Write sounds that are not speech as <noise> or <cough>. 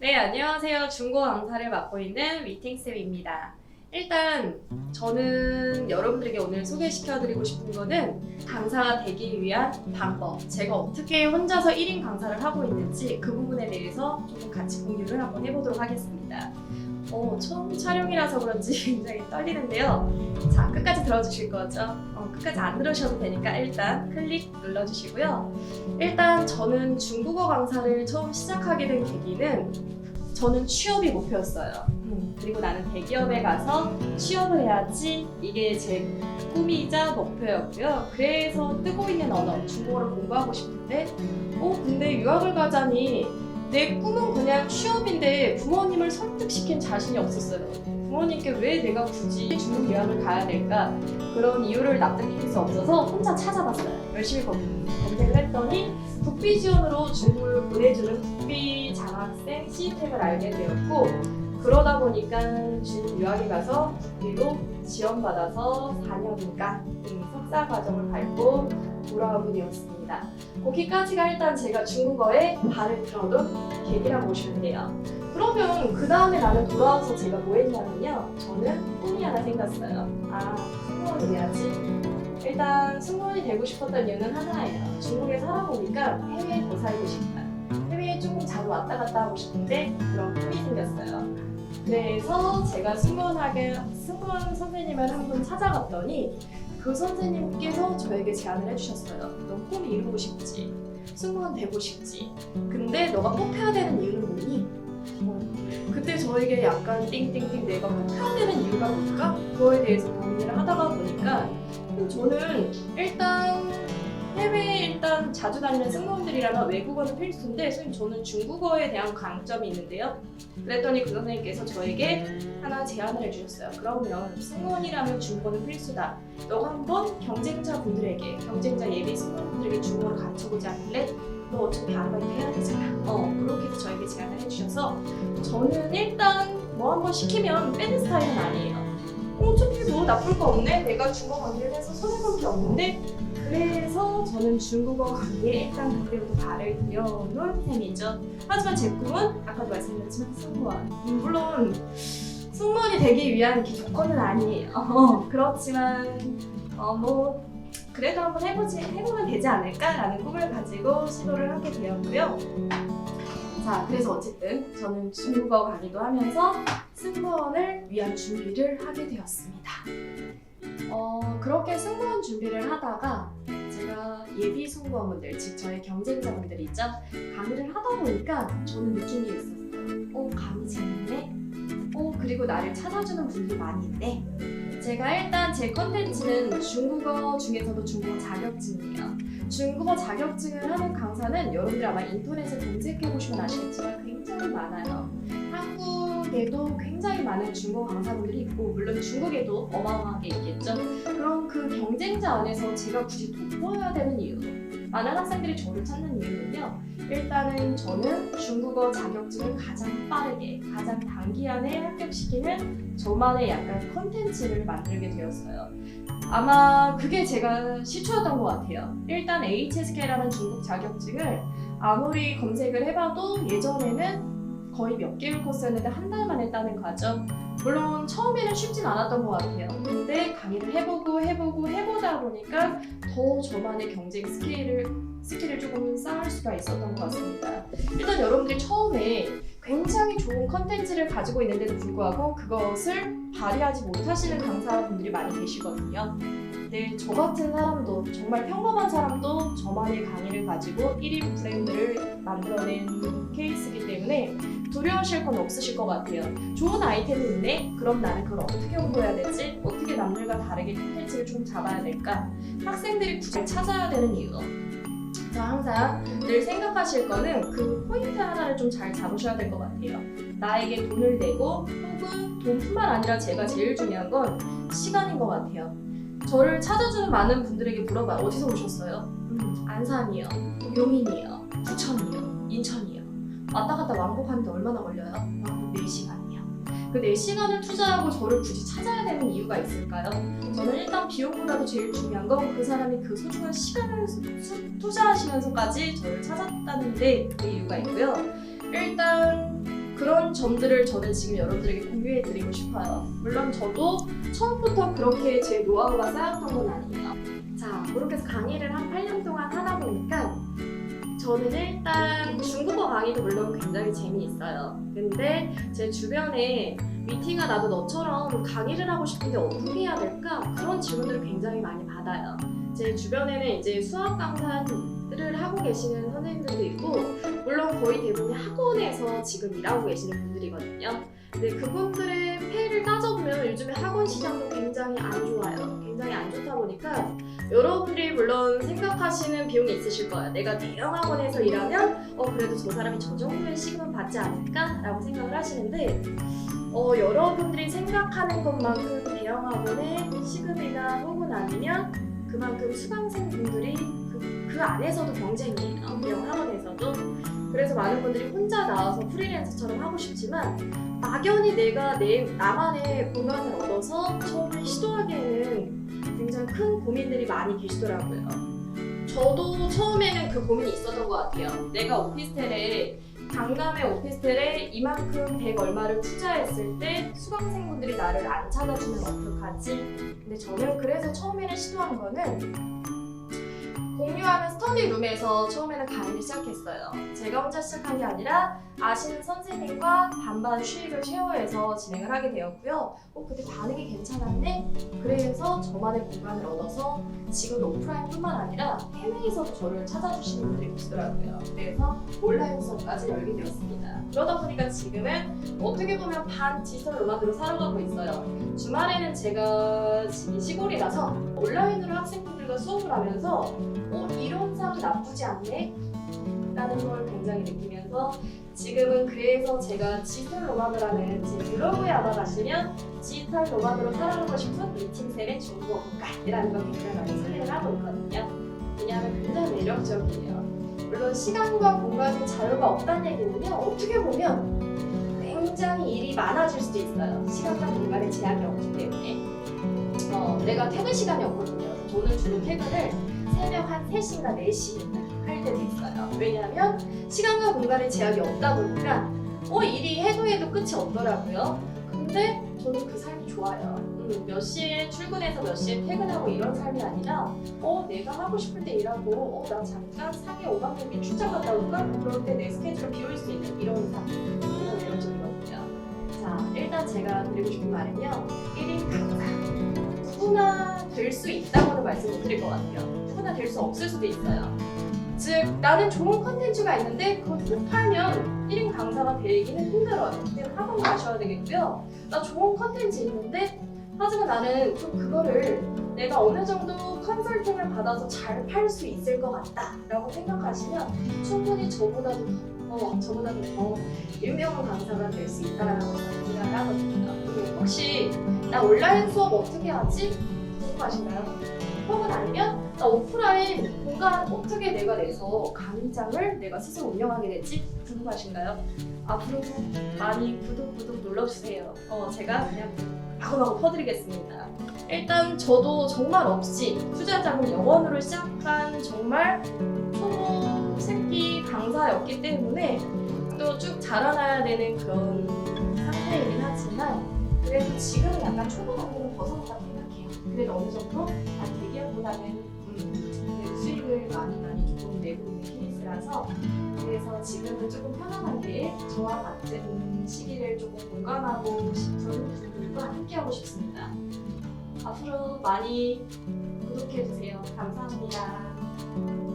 네, 안녕하세요. 중고 강사를 맡고 있는 위팅쌤입니다. 일단 저는 여러분들에게 오늘 소개시켜드리고 싶은 거는 강사가 되기 위한 방법. 제가 어떻게 혼자서 1인 강사를 하고 있는지 그 부분에 대해서 조금 같이 공유를 한번 해보도록 하겠습니다. 어, 처음 촬영이라서 그런지 <laughs> 굉장히 떨리는데요. 자, 끝까지 들어주실 거죠? 어, 끝까지 안 들으셔도 되니까 일단 클릭 눌러주시고요. 일단 저는 중국어 강사를 처음 시작하게 된 계기는 저는 취업이 목표였어요. 음, 그리고 나는 대기업에 가서 취업을 해야지 이게 제 꿈이자 목표였고요. 그래서 뜨고 있는 언어 중국어를 공부하고 싶은데, 어 근데 유학을 가자니 내 꿈은 그냥 취업인데 부모님을 설득시킨 자신이 없었어요. 부모님께 왜 내가 굳이 중국 유학을 가야 될까? 그런 이유를 납득할 수 없어서 혼자 찾아봤어요. 열심히 검, 검색을 했더니 국비 지원으로 중국을 보내주는 국비 장학생 시스템을 알게 되었고 그러다 보니까 중국 유학에 가서 국비로 지원받아서 4년간 석사 과정을 밟고 돌아오게 되었습니다. 거기까지가 일단 제가 중국어에 발을 들어둔 계기라고 보시면 돼요. 그러면 그 다음에 나는 돌아와서 제가 뭐 했냐면요. 저는 꿈이 하나 생겼어요. 아, 승무원이 돼야지. 일단 승무원이 되고 싶었던 이유는 하나예요. 중국에 살아보니까 해외에 더 살고 싶다. 해외에 조금 자주 왔다 갔다 하고 싶은데 그런 꿈이 생겼어요. 그래서 제가 승무원하게 승무원 선생님을 한 분 찾아갔더니 그 선생님께서 저에게 제안을 해주셨어요. 너 꿈이 이루고 싶지? 승무원 되고 싶지? 근데 너가 뽑혀야 되는 이유는 뭐니? 어, 그때 저에게 약간 띵띵띵 내가 뽑혀야 되는 이유가 뭘까? 그거에 대해서 고민을 하다가 보니까 음, 저는 일단 해외에 일단 자주 다니는 승무원들이라면 외국어는 필수인데 선생님 저는 중국어에 대한 강점이 있는데요. 그랬더니 그 선생님께서 저에게 하나 제안을 해주셨어요. 그러면 승무원이라면 중국어는 필수다. 너가 한번 경쟁자 분들에게 경쟁자 예비 승무원분들에게 중국어를 가르쳐보지 않을래? 너 어차피 아르바이트 해야 되잖아. 어 그렇게 해서 저에게 제안을 해주셔서 저는 일단 뭐 한번 시키면 빼는 스타일은 아니에요. 어, 어차피 뭐 나쁠 거 없네. 내가 중국어 강의를 해서 손해볼 게 없는데 그래서 저는 중국어 강의에 일단 그때부터 발을 들여놓은 셈이죠. 하지만 제 꿈은 아까도 말씀드렸지만 승무원. 음, 물론 승무원이 되기 위한 그 조건은 아니에요. <laughs> 어, 그렇지만 어, 뭐 그래도 한번 해보지 해보면 되지 않을까라는 꿈을 가지고 시도를 하게 되었고요. 자, 그래서 어쨌든 저는 중국어 강의도 하면서 승무원을 위한 준비를 하게 되었습니다. 어, 그렇게 승무원 준비를 하다가 예비 승무원분들, 즉 저의 경쟁자분들 있죠? 강의를 하다 보니까 저는 게 있었어요. 어, 강의 재밌네? 어, 그리고 나를 찾아주는 분들이 많이 있네? 제가 일단 제 컨텐츠는 중국어 중에서도 중국어 자격증이에요. 중국어 자격증을 하는 강사는 여러분들 아마 인터넷에 검색해 보시면 아시겠지만 굉장히 많아요. 한국에도 굉장히 많은 중국어 강사분들이 있고 물론 중국에도 어마어마하게 있겠죠. 그럼 그 경쟁자 안에서 제가 굳이 돋보여야 되는 이유 많은 학생들이 저를 찾는 이유는요. 일단은 저는 중국어 자격증을 가장 빠르게 가장 단기간에 합격시키는 저만의 약간 컨텐츠를 만들게 되었어요. 아마 그게 제가 시초였던 것 같아요. 일단 HSK라는 중국 자격증을 아무리 검색을 해봐도 예전에는 거의 몇 개월 코스였는데 한 달 만에 따는 과정. 물론 처음에는 쉽진 않았던 것 같아요. 근데 강의를 해보고 해보고 해보다 보니까 더 저만의 경쟁 스킬을 스킬을 조금 쌓을 수가 있었던 것 같습니다. 일단 여러분들이 처음에 굉장히 좋은 컨텐츠를 가지고 있는데도 불구하고 그것을 발휘하지 못하시는 강사분들이 많이 계시거든요. 근데 저 같은 사람도 정말 평범한 사람도 저만의 강의를 가지고 1인 브랜드를 만들어낸 케이스이기 때문에 두려우실 건 없으실 것 같아요. 좋은 아이템이 있네? 그럼 나는 그걸 어떻게 홍보해야 되지? 어떻게 남들과 다르게 콘텐츠를 좀 잡아야 될까? 학생들이 굳이 찾아야 되는 이유. 저 항상 늘 생각하실 거는 그 포인트 하나를 좀 잘 잡으셔야 될 것 같아요. 나에게 돈을 내고 혹은 돈뿐만 아니라 제가 제일 중요한 건 시간인 것 같아요. 저를 찾아주는 많은 분들에게 물어봐요. 어디서 오셨어요? 음, 안산이요. 용인이요. 부천이요. 인천이요. 왔다 갔다 왕복하는데 얼마나 걸려요? 왕복 4시간이요. 그 4시간을 투자하고 저를 굳이 찾아야 되는 이유가 있을까요? 저는 일단 비용보다도 제일 중요한 건 그 사람이 그 소중한 시간을 수- 투자하시면서까지 저를 찾았다는 데 그 이유가 있고요. 일단 그런 점들을 저는 지금 여러분들에게 공유해 드리고 싶어요. 물론 저도 처음부터 그렇게 제 노하우가 쌓였던 건 아니에요. 자, 그렇게 해서 강의를 한 8년 동안 하다 보니까 저는 일단 중국어 강의도 물론 굉장히 재미있어요. 근데 제 주변에 미팅아 나도 너처럼 강의를 하고 싶은데 어떻게 해야 될까? 그런 질문들을 굉장히 많이 받아요. 제 주변에는 이제 수학 강사를 하고 계시는 선생님들도 있고 물론 거의 대부분이 학원에서 지금 일하고 계시는 분들이거든요. 근데 그분들의 폐를 따져보면 요즘에 학원 시장도 굉장히 안 좋아요. 굉장히 안 좋다 보니까 여러분들이 물론 생각하시는 비용이 있으실 거예요. 내가 대형 학원에서 일하면 어 그래도 저 사람이 저 정도의 시급은 받지 않을까 라고 생각을 하시는데 어 여러분들이 생각하는 것만큼 대형 학원의 시급이나 혹은 아니면 그만큼 수강생분들이 그, 그 안에서도 경쟁이에요. 대형 학원에서도. 그래서 많은 분들이 혼자 나와서 프리랜서처럼 하고 싶지만 막연히 내가 내 나만의 공간을 얻어서 처음에 시도하기에는 굉장히 큰 고민들이 많이 계시더라고요. 저도 처음에는 그 고민이 있었던 것 같아요. 내가 오피스텔에 강남의 오피스텔에 이만큼 100 얼마를 투자했을 때 수강생분들이 나를 안 찾아주면 어떡하지? 근데 저는 그래서 처음에는 시도한 거는 공유하는 스터디룸에서 처음에는 강의를 시작했어요. 제가 혼자 시작한 게 아니라 아시는 선생님과 반반 수익을 쉐어해서 진행을 하게 되었고요. 어, 그때 반응이 괜찮았네? 그래서 저만의 공간을 얻어서 지금 오프라인뿐만 아니라 해외에서도 저를 찾아주시는 분들이 계시더라고요. 그래서 온라인 수업까지 열게 되었습니다. 그러다 보니까 지금은 어떻게 보면 반 디지털 음악으로 살아가고 있어요. 주말에는 제가 시골이라서 온라인으로 학생분들 과 수업을 하면서 어, 이론상 나쁘지 않네? 라는 걸 굉장히 느끼면서 지금은 그래서 제가 디지털 노마드를 하는 제 블로그에 아마 가시면 디지털 노마드로 살아가고 싶은 미팅셀의 중국어 국가이라는 걸 굉장히 많이 소개를 하고 있거든요. 왜냐하면 굉장히 매력적이에요. 물론 시간과 공간의 자유가 없다는 얘기는요, 어떻게 보면 굉장히 일이 많아질 수도 있어요. 시간과 공간의 제약이 없기 때문에. 어, 내가 퇴근 시간이 없거든요. 저는 주로 퇴근을 새벽 한 3시나 4시 할 때도 있어요. 왜냐하면 시간과 공간의 제약이 없다 보니까 어 일이 해도 해도 끝이 없더라고요. 근데 저는 그 삶이 좋아요. 음, 몇 시에 출근해서 몇 시에 퇴근하고 이런 삶이 아니라 어 내가 하고 싶을 때 일하고 어나 잠깐 상해 5박 6일 출장 갔다 올까? 그럴 때 내 스케줄을 비울 수 있는 이런 삶. 매력적이거든요. 자 일단 제가 드리고 싶은 말은요. 1인 강사. 누구나 될 수 있다고는 말씀 못 드릴 것 같아요. 누구나 될 수 없을 수도 있어요. 즉 나는 좋은 컨텐츠가 있는데 그걸 못 팔면 1인 강사가 되기는 힘들어요. 그때 학원 가셔야 되겠고요. 나 좋은 컨텐츠 있는데 하지만 나는 또 그거를 내가 어느 정도 컨설팅을 받아서 잘 팔 수 있을 것 같다라고 생각 하시면 충분히 저보다도 더, 어, 저보다도 더 유명한 강사가 될 수 있다라고 저는 생각을 하거든요. 음, 혹시 나 온라인 수업 어떻게 하지? 궁금하신가요? 혹은 아니면 나 오프라인 공간 어떻게 내가 내서 강의장을 내가 스스로 운영하게 될지 궁금하신가요? 앞으로도 많이 구독 구독 눌러주세요. 어, 제가 그냥 마구마구 퍼드리겠습니다. 일단 저도 정말 없이 투자 자금 영원으로 시작한 정말 초보 강사였기 때문에 또 쭉 자라나야 되는 그런 상태이긴 하지만 그래도 지금은 약간 초보 단계는 벗어났다고 생각해요. 그래도 어느 정도 아, 대기업보다는 음, 그 수익을 많이 많이 조금 내고 있는 케이스라서 그래서 지금은 조금 편안하게 저와 같은 시기를 조금 공감하고 싶은 분들과 함께하고 싶습니다. 앞으로 많이 구독해주세요. 감사합니다.